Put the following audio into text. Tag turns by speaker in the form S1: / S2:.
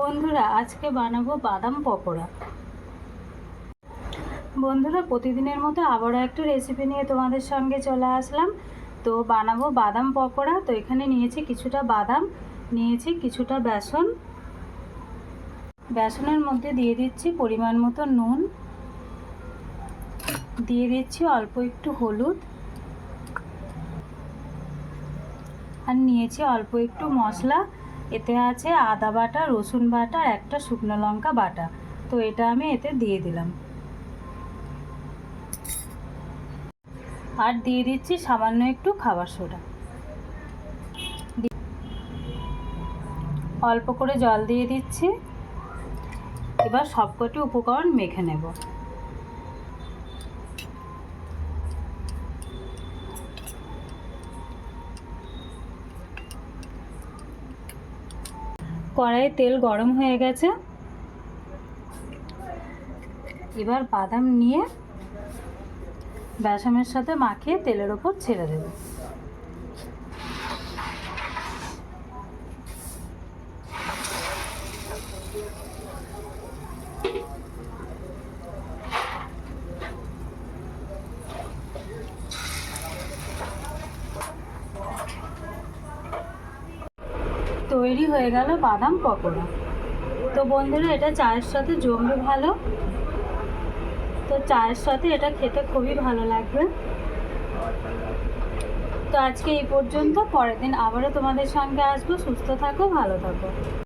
S1: বন্ধুরা, আজকে বানাবো বাদাম পকোড়া। বন্ধুরা, প্রতিদিনের মতো আবারও একটা রেসিপি নিয়ে তোমাদের সঙ্গে চলে আসলাম। তো বানাবো বাদাম পকোড়া। তো এখানে নিয়েছি কিছুটা বাদাম, নিয়েছি কিছুটা বেসন। বেসনের মধ্যে দিয়ে দিচ্ছি পরিমাণ মতো নুন। দিয়ে দিচ্ছি অল্প একটু হলুদ। আর নিয়েছি অল্প একটু মশলা। এতে আছে আদা বাটা, রসুন বাটা আর একটা শুকনো লঙ্কা বাটা। তো এটা আমি এতে দিয়ে দিলাম। আর দিয়ে দিচ্ছি সামান্য একটু খাবার সোডা। অল্প করে জল দিয়ে দিচ্ছি। এবার সবকটি উপকরণ মেখে নেব। কড়াইয়ে তেল গরম হয়ে গেছে। এবার বাদাম নিয়ে বেসামের সাথে মাখিয়ে তেলের ওপর ছেড়ে দেব। তৈরি হয়ে গেল বাদাম পকোড়া। তো বন্ধুরা, এটা চায়ের সাথে জমবে ভালো। তো চায়ের সাথে এটা খেতে খুবই ভালো লাগবে। তো আজকে এই পর্যন্ত, পরের দিন আবারও তোমাদের সঙ্গে আসব। সুস্থ থাকো, ভালো থাকো।